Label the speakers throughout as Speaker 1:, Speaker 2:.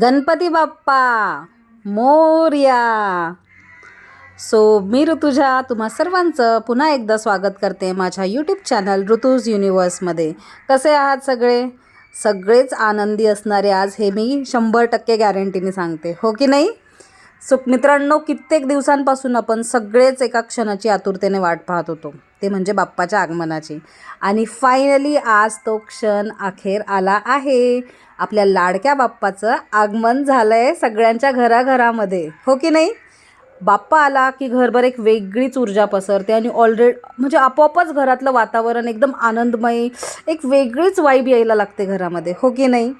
Speaker 1: Ganpati Bappa Morya. So मी ऋतुजा तुम्हा सर्वांचं पुन्हा एकदा स्वागत करते माझ्या यूट्यूब चॅनल ऋतूज युनिवर्समध्ये कसे आहात सगळे? सगळेच आनंदी असणारे आज हे मी शंभर टक्के गॅरंटीने सांगते. हो की नाही? सो मित्रांनो कित्येक दिवसांपासून आपण सगळेच एका क्षणाची आतुरतेने वाट पाहत होतो. ते म्हणजे बाप्पाच्या आगमनाची. आणि फायनली आज तो क्षण अखेर आला आहे. आपल्या लाडक्या बाप्पाचं आगमन झालं आहे सगळ्यांच्या घराघरामध्ये. हो की नाही? बाप्पा आला की घरभर एक वेगळीच ऊर्जा पसरते आणि ऑलरेडी म्हणजे आपोआपच घरातलं वातावरण एकदम आनंदमयी एक वेगळीच वाईब यायला लागते घरामध्ये. हो की नाही?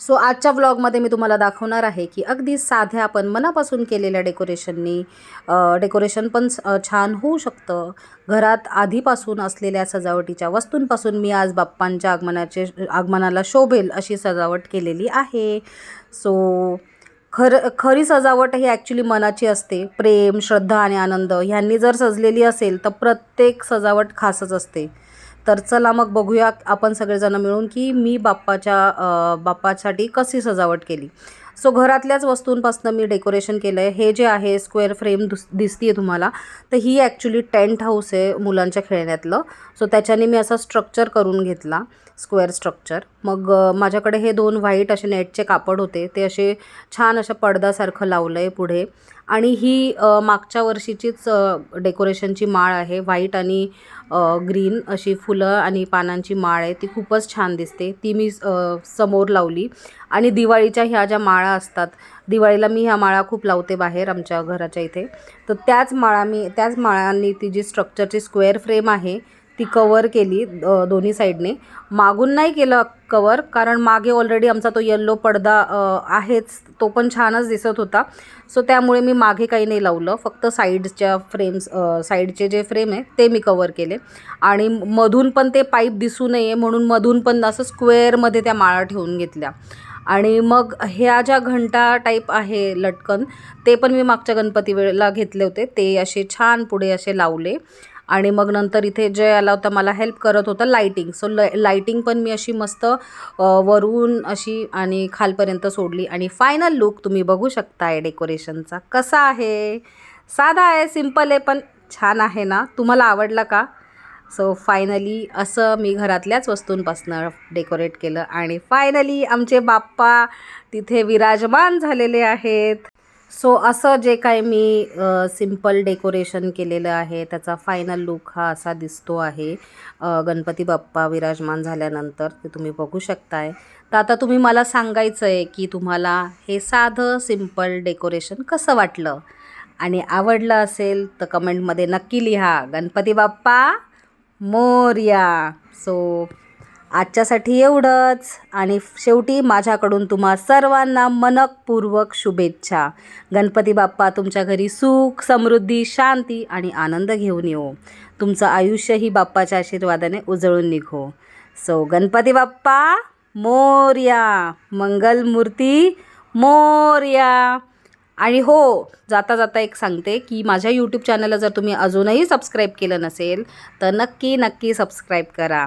Speaker 1: सो आजच्या व्लॉगमध्ये मी तुम्हाला दाखवणार आहे की अगदी साध्या पण मनापासून केलेल्या डेकोरेशननी डेकोरेशन पण छान होऊ शकतं. घरात आधीपासून असलेल्या सजावटीच्या वस्तूंपासून मी आज बाप्पांच्या आगमनाचे आगमनाला शोभेल अशी सजावट केलेली आहे. सो खर खरी सजावट ही ॲक्च्युली मनाची असते. प्रेम श्रद्धा आणि आनंद ह्यांनी जर सजलेली असेल तर प्रत्येक सजावट खासच असते. तर चला मग बघूया आपण सगळेजण मिळून की मी बाप्पाच्या बाप्पासाठी कशी सजावट केली. सो घरातल्याच वस्तूंपासून मी डेकोरेशन केलं आहे हे जे आहे स्क्वेअर फ्रेम दुस दिसती आहे तुम्हाला तर ही ॲक्च्युली टेंट हाऊस आहे मुलांच्या खेळण्यातलं. सो त्याच्याने मी असा स्ट्रक्चर करून घेतला स्क्वेअर स्ट्रक्चर मग माझ्याकडे हे दोन व्हाईट असे नेटचे कापड होते. ते असे छान अशा पडद्यासारखं लावलं आहे पुढे. आणि ही मागच्या वर्षीचीच डेकोरेशनची माळ आहे. व्हाईट आणि ग्रीन अशी फुलं आणि पानांची माळ आहे. ती खूपच छान दिसते. ती मी समोर लावली. आणि दिवाळीच्या ह्या ज्या माळा असतात दिवाळीला मी ह्या माळा खूप लावते बाहेर आमच्या घराच्या इथे. तर त्याच माळा मी त्याच माळांनी ती जी स्ट्रक्चरची स्क्वेअर फ्रेम आहे ती कवर केली दोन्ही साईडने मागून नाही केलं कवर कारण मागे ऑलरेडी आमचा तो येल्लो पडदा आहेच तो पण छानच दिसत होता. सो त्यामुळे मी मागे काही नाही लावलं. फक्त साईडच्या फ्रेम्स साईडचे जे फ्रेम आहे ते मी कवर केले. आणि मधून पण ते पाईप दिसू नये म्हणून मधून पण असं स्क्वेअरमध्ये त्या माळा ठेवून घेतल्या. आणि मग ह्या ज्या घंटा टाईप आहे लटकन ते पण मी मागच्या गणपती वेळेला घेतले होते. ते असे छान पुढे असे लावले. आणि मग नंतर इथे जे आला होता मला हेल्प करत होतं लाईटिंग सो ल लाईटिंग पण मी अशी मस्त वरून अशी आणि खालपर्यंत सोडली. आणि फायनल लुक तुम्ही बघू शकताय डेकोरेशनचा कसा आहे? साधा आहे सिंपल आहे पण छान आहे ना? तुम्हाला आवडला का? सो फायनली असं मी घरातल्याच वस्तूंपासनं डेकोरेट केलं. आणि फायनली आमचे बाप्पा तिथे विराजमान झालेले आहेत. सो असं जे काय मी सिंपल डेकोरेशन केलेलं आहे त्याचा फायनल लुक हा असा दिसतो आहे. गणपती बाप्पा विराजमान झाल्यानंतर ते तुम्ही बघू शकताय. तर आता तुम्ही मला सांगायचं आहे की तुम्हाला हे साधं सिंपल डेकोरेशन कसं वाटलं? आणि आवडलं असेल तर कमेंटमध्ये नक्की लिहा. गणपती बाप्पा मोर्या. सो आजच्यासाठी एवढंच. आणि शेवटी माझ्याकडून तुम्हा सर्वांना मनकपूर्वक शुभेच्छा. गणपती बाप्पा तुमच्या घरी सुख समृद्धी शांती आणि आनंद घेऊन येऊ तुमचं आयुष्यही बाप्पाच्या आशीर्वादाने उजळून निघो. सो गणपती बाप्पा मोर्या मंगलमूर्ती मोर्या आणि हो जाता जाता एक सांगते की माझ्या यूट्यूब चॅनलला जर तुम्ही अजूनही सबस्क्राईब केलं नसेल तर नक्की नक्की सबस्क्राईब करा.